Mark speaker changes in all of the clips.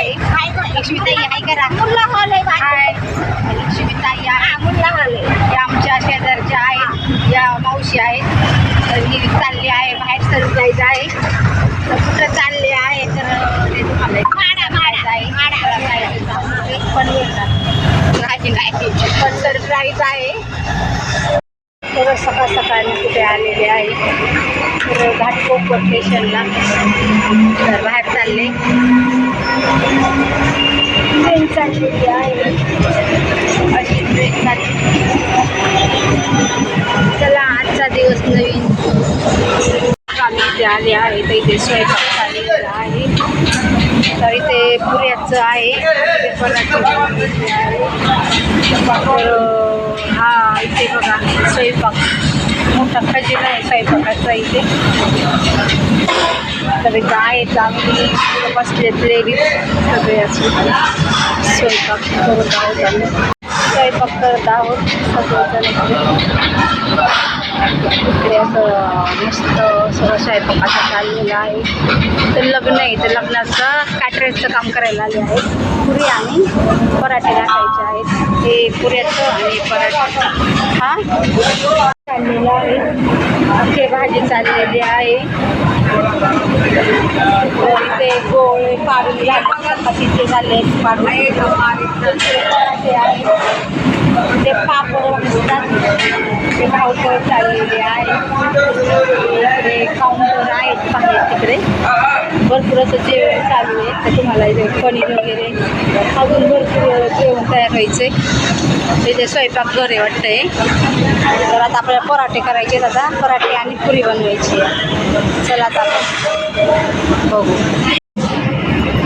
Speaker 1: लक्ष्मीताई आहे का मुल्ला हॉल आहे हाय. लक्ष्मीताई आहे. मुल्ला हॉल आहे. या आमच्या शेजारच्या आहेत. या मावशी आहेत. तर ही चालली आहे. बाहेर सर जायचं आहे. तर कुठं चालले आहे तर ते तुम्हाला जायचं पण पण सरप्राईज आहे. तर सकाळ सकाळी कुठे आलेले आहे. तर घाटकोपर स्टेशनला तर बाहेर चालले. ट्रेन चाललेली आहे अशी ट्रेन चला आजचा दिवस नवीन आम्ही इथे आले आहे तर इथे स्वयंपाक चाललेला आहे तर इथे पुऱ्याचं आहे इथे हा इथे बघा स्वयंपाक मोठा खजिना आहे स्वयंपाकाचा इथे. तर गाय आहेत आम्ही बसलेत लेडीज सगळे असे स्वयंपाक करत आहोत आम्ही. स्वयंपाक करत आहोत सगळेजण इकडे. असं मस्त सगळं स्वयंपाक चाललेला आहे. तर लग्न आहे तर लग्नाचं कॅटरेजचं काम करायला आले आहेत. पुरी आणि पराठे टाकायचे आहेत. हे पुऱ्याचं आणि पराठ्याचं हा? चाललेलं आहे. ते भाजी चाललेली आहे. ते गोळे पाडून झाले झाले पाडून ते पापड असतात ते भावकळ चाललेले आहे. इकडे काउंटर आहेत बाहेर तिकडे. भरपूर असं जेवण चालू आहे तर तुम्हाला इथे पनीर वगैरे अजून भरपूर जेवण तयार व्हायचे इथे स्वयंपाक घर आहे वाटतंय. तर आता आपल्याला पराठे करायचे आहेत आता. पराठे आणि पुरी बनवायची आहे. चला आता आपण बघू.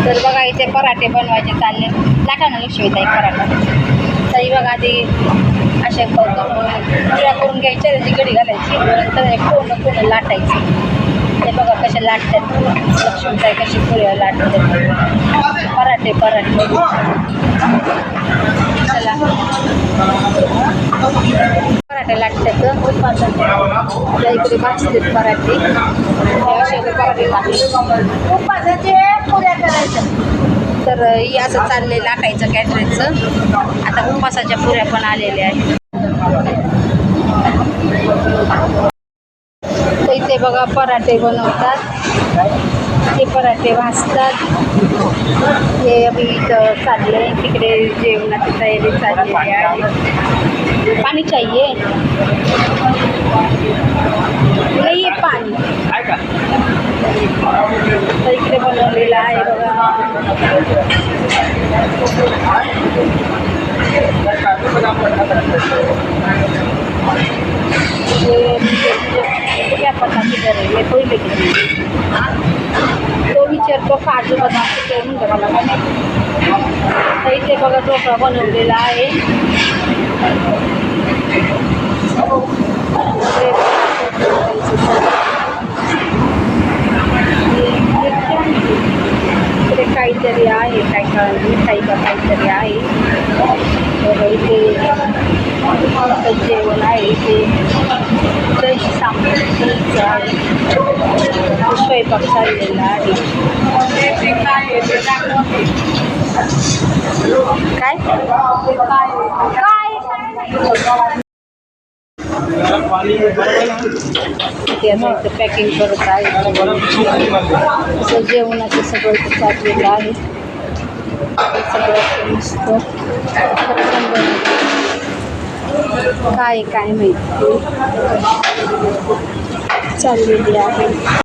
Speaker 1: तर बघा इथे पराठे बनवायचे चालले. लाटा ना आहे पराठा. तरी बघा आधी अशा करून घ्यायच्या त्याची गडी घालायची. नंतर कोण पूर्ण लाटायची. लाटतात. लक्ष्मीताई कशी पुऱ्या लाटतात. पराठे पराठे. चला. पराठे लाटतात. आपल्या इकडे भाजतात पराठे. पराठे टाकले पुऱ्या करायच्या. तर ही असं चाललंय लाटायचं कॅटरेजचं आता उपासाच्या पुऱ्या पण आलेल्या आहेत. बघा पराठे बनवतात. हे पराठे भाजतात. हे आम्ही इथं चाललंय तिकडे जेवणाची तयारी चाललेली आहे. पाणी चाहिए नाही पाणी. तर इकडे बनवलेलं आहे बघा. है मैं कोई तो विचारतो काजू बदाम ते म्हणतो मला काय नाही तर इथे बघा ढोकळा बनवलेला आहे. इकडे काहीतरी आहे काय काय मिठाई का काहीतरी आहे. बघा इथे जेवण आहे इथे फ्रेश सामान आहे. स्वयंपाक चाललेला आहे. काय? काय? इथं पॅकिंग करत आहे. असं जेवणाचं सगळं चाललेलं आहे. सगळं मस्त. काय काय माहिती? चाललेली आहे.